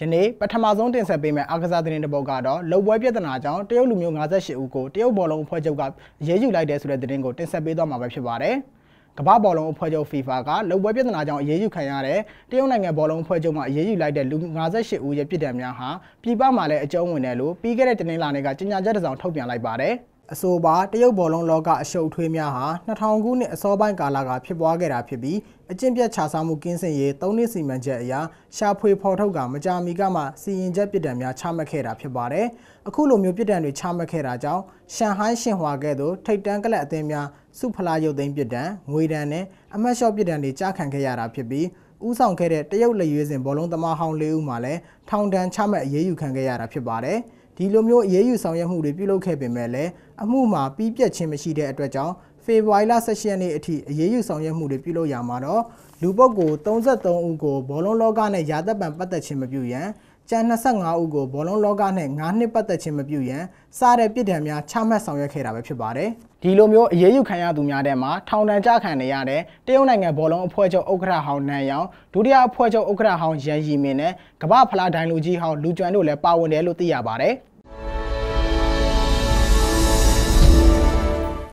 ယနေ့ပထမဆုံးတင်ဆက်ပေးမယ့်အားကစားသတင်းတစ်ပုဒ်ကတော့လုံပွဲပြဿနာကြောင့်တရုတ်လူမျိုး58ဦးကိုတရုတ်ဘောလုံးအဖွဲ့ချုပ်ကအရေးယူလိုက်တဲ့ဆိုတဲ့သတင်းကိုတင်ဆက်ပေးသွားမှာပဲဖြစ်ပါတယ်။ကမ္ဘာဘောလုံးအဖွဲ့ချုပ် FIFA ကလုံပွဲပြဿနာကြောင့်အရေးယူခံရတဲ့တရုတ်နိုင်ငံဘောလုံးအဖွဲ့ချုပ်မှအရေးယူလိုက်တဲ့လူ58ဦးရဲ့ပြည်ထောင်များဟာပြည်ပမှာလည်းအကျုံးဝင်တယ်လို့ပြီးခဲ့တဲ့တင်လနေ့ကကြေညာချက်တစ်စောင်ထုတ်ပြန်လိုက်ပါတယ်။ အဆိုပါတရုတ်ဘောလုံးလောကအရှုပ်ထွေးများဟာ2000ခုနှစ်အစောပိုင်းကာလကဖြစ်ပွားခဲ့တာဖြစ်ပြီးအကျင့်ပြတ်ခြားစားမှုကင်းစင်ရေး၃နှစ်စီမံချက်အရရှာဖွေဖော်ထုတ်ကမကြာမီကမှစီရင်ချက်ပြည်တံများချမှတ်ခဲ့တာဖြစ်ပါတယ်။အခုလိုမျိုးပြည်တံတွေချမှတ်ခဲ့တာကြောင့်ရှန်ဟိုင်းရှင်ဟွာကဲ့သို့ထိတ်တန်းကလပ်အသင်းများစုဖလားရုပ်သိမ်းပြည်တံငွေတံနဲ့အမတ်လျှော့ပြည်တံတွေကြားခံခဲ့ရတာဖြစ်ပြီးဥဆောင်ခဲ့တဲ့တရုတ်လက်ရွေးစင်ဘောလုံးသမားဟောင်း၄ဦးမှလည်းထောင်ဒဏ်ချမှတ်အရေးယူခံခဲ့ရတာဖြစ်ပါတယ်။ ဒီလိုမျိုးအရေးယူဆောင်ရွက်မှုတွေပြုလုပ်ခဲ့ပေမဲ့လည်းအမှုမှာပြီးပြတ်ခြင်းမရှိတဲ့အတွက်ကြောင့်ဖေဖော်ဝါရီလ16ရက်နေ့အထိအရေးယူဆောင်ရွက်မှုတွေပြုလုပ်ရမှာတော့လူပုဂ္ဂိုလ်33ဦးကိုဘောလုံးလောကနဲ့ရာသက်ပံပတ်သက်ခြင်းမပြုရန်ကျန်25ဦးကိုဘောလုံးလောကနဲ့9နှစ်ပတ်သက်ခြင်းမပြုရန်စတဲ့ပြည်ထံများချမှတ်ဆောင်ရွက်ခဲ့တာပဲဖြစ်ပါတယ်။ဒီလိုမျိုးအရေးယူခံရသူများတဲ့မှာထောင်ဒဏ်ကြခံနေရတဲ့တရုတ်နိုင်ငံဘောလုံးအဖွဲ့ချုပ်ဥက္ကဋ္ဌဟောင်းနန်ယောင်ဒုတိယအဖွဲ့ချုပ်ဥက္ကဋ္ဌဟောင်းရန်ရီမင်းနဲ့ကမ္ဘာဖလားဒိုင်လူကြီးဟောင်းလူကျွမ်းတို့လည်းပါဝင်တယ်လို့သိရပါတယ်။